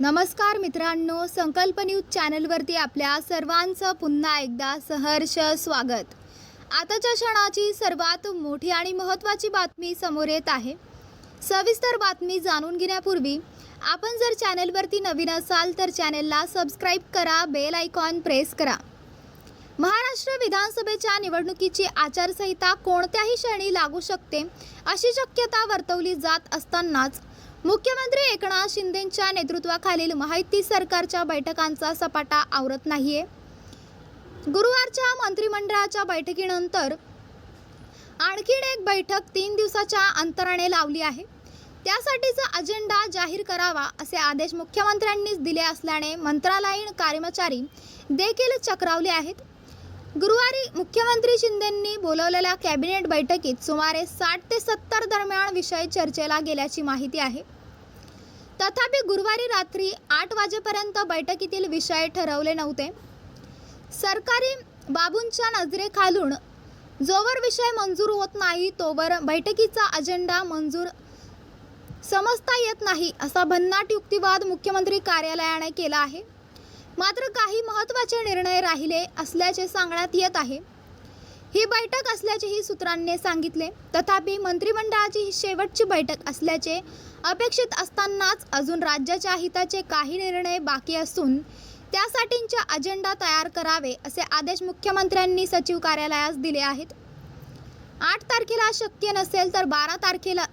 नमस्कार मित्रांनो संकल्प न्यूज चॅनलवरती आपल्या सर्वांचं पुन्हा एकदा सहर्ष स्वागत. आताच्या क्षणाची सर्वात मोठी आणि महत्त्वाची बातमी समोर येत आहे. सविस्तर बातमी जाणून घेण्यापूर्वी आपण जर चॅनलवरती नवीन असाल तर चॅनलला सबस्क्राईब करा बेल आयकॉन प्रेस करा. महाराष्ट्र विधानसभेच्या निवडणुकीची आचारसंहिता कोणत्याही क्षणी लागू शकते अशी शक्यता वर्तवली जात असतानाच मुख्यमंत्री एकनाथ शिंदेंच्या नेतृत्वाखालील माहिती सरकारच्या बैठकांचा सपाटा आवरत नाहीये. गुरुवारच्या मंत्रिमंडळाच्या बैठकीनंतर आणखीन एक बैठक तीन दिवसाच्या अंतराने लावली आहे. त्यासाठीचा अजेंडा जाहीर करावा असे आदेश मुख्यमंत्र्यांनीच दिले असल्याने मंत्रालयीन कर्मचारी देखील चक्रावले आहेत. गुरुवारी मुख्यमंत्री शिंदेंनी बोलवलेल्या कॅबिनेट बैठकीत सुमारे साठ ते सत्तर दरम्यान विषय चर्चेला गेल्याची माहिती आहे. तथापि गुरुवारी रात्री आठ वाजेपर्यंत बैठकीतील विषय ठरवले नव्हते. सरकारी बाबूंच्या नजरेखालून जोवर विषय मंजूर होत नाही तोवर बैठकीचा अजेंडा मंजूर समजता येत नाही असा भन्नाट युक्तिवाद मुख्यमंत्री कार्यालयाने केला आहे. मात्र काही महत्त्वाचे निर्णय राहिले असल्याचे सांगण्यात येत आहे. ही बैठक असल्याचेही सूत्रांनी सांगितले. तथापि मंत्रिमंडळाची ही शेवटची बैठक असल्याचे अपेक्षित असतानाच अजून राज्याच्या हिताचे काही निर्णय बाकी असून त्यासाठींच्या अजेंडा तयार करावे असे आदेश मुख्यमंत्र्यांनी सचिव कार्यालयास दिले आहेत. आठ तारखेला शक्य नसेल तर बारा तारखेला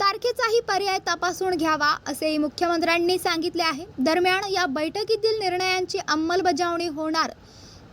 तारखेचाही पर्याय तपासून घ्यावा असेही मुख्यमंत्र्यांनी सांगितले आहे. दरम्यान या बैठकीतील निर्णयांची अंमलबजावणी होणार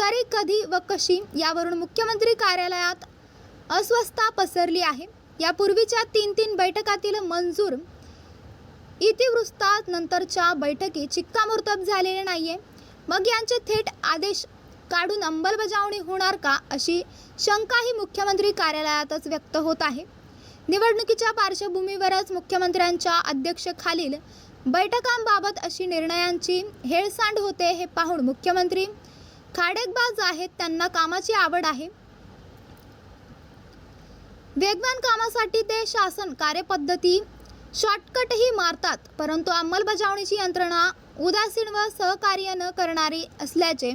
तरी कधी व कशी यावरून मुख्यमंत्री कार्यालयात अस्वस्थता पसरली आहे. यापूर्वीच्या तीन तीन बैठकातील मंजूर इतिवृत्तात नंतरच्या बैठकीत चिक्कामोर्तब झालेले नाहीये. मग यांचे थेट आदेश काढून अंमलबजावणी होणार का अशी शंकाही मुख्यमंत्री कार्यालयातच व्यक्त होत आहे. निवडणुकीच्या पार्श्वभूमीवरच मुख्यमंत्र्यांच्या अध्यक्षखालील बैठकांबाबत अशी निर्णयांची हेळसांड होते हे पाहून मुख्यमंत्री खाडेकबाज आहेत त्यांना कामाची आवड आहे. वेगवान कामासाठी ते शासन कार्यपद्धती शॉर्टकटही मारतात परंतु अंमलबजावणीची यंत्रणा उदासीन व सहकार्य न करणारी असल्याचे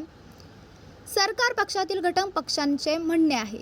सरकार पक्षातील घटक पक्षांचे म्हणणे आहे.